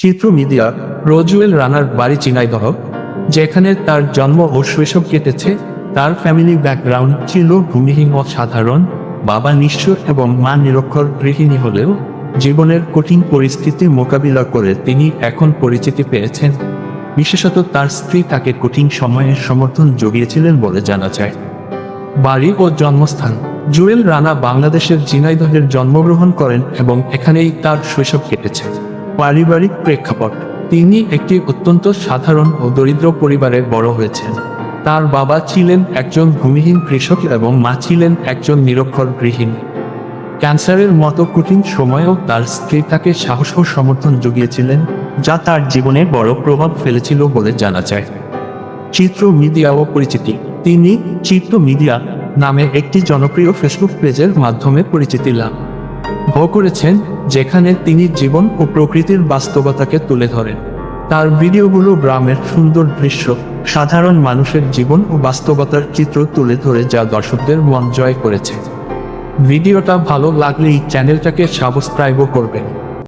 চিত্র মিডিয়া রোজুয়েল রানার বাড়ি চিনাইদহ যেখানে তার জন্ম ও শৈশব কেটেছে, তার ফ্যামিলি ব্যাকগ্রাউন্ড ছিল ভূমিহীন সাধারণ, বাবা নিঃস্ব এবং মা নিরক্ষর গৃহিণী হলেও জীবনের কঠিন পরিস্থিতি মোকাবিলা করে তিনি এখন পরিচিতি পেয়েছেন। বিশেষত তার স্ত্রী তাকে কঠিন সময়ে সমর্থন জুগিয়েছিলেন বলে জানা যায়। বাড়ি ও জন্মস্থান, জুয়েল রানা বাংলাদেশের জিনাইদহের জন্মগ্রহণ করেন এবং এখানেই তার শৈশব কেটেছে। পারিবারিক প্রেক্ষাপট। তিনি একটি অত্যন্ত সাধারণ ও দরিদ্র পরিবারে বড় হয়েছেন। তার বাবা ছিলেন একজন ভূমিহীন কৃষক এবং মা ছিলেন একজন নিরক্ষর গৃহিণী। ক্যান্সারের মতো কঠিন সময়েও তার স্ত্রী তাকে সাহস ও সমর্থন জুগিয়েছিলেন, যা তার জীবনে বড় প্রভাব ফেলেছিল বলে জানা যায়। চিত্র মিডিয়া ও পরিচিতি। তিনি চিত্র মিডিয়া নামে একটি জনপ্রিয় ফেসবুক পেজের মাধ্যমে পরিচিতি লাভ করেছেন যেখানে তিনি জীবন ও প্রকৃতির বাস্তবতাকে তুলে ধরেন। তার ভিডিওগুলো গ্রামের সুন্দর দৃশ্য, সাধারণ মানুষের জীবন ও বাস্তবতার চিত্র তুলে ধরে যা দর্শকদের মন জয় করেছে। ভিডিওটা ভালো লাগলেই চ্যানেলটাকে সাবস্ক্রাইবও করবেন।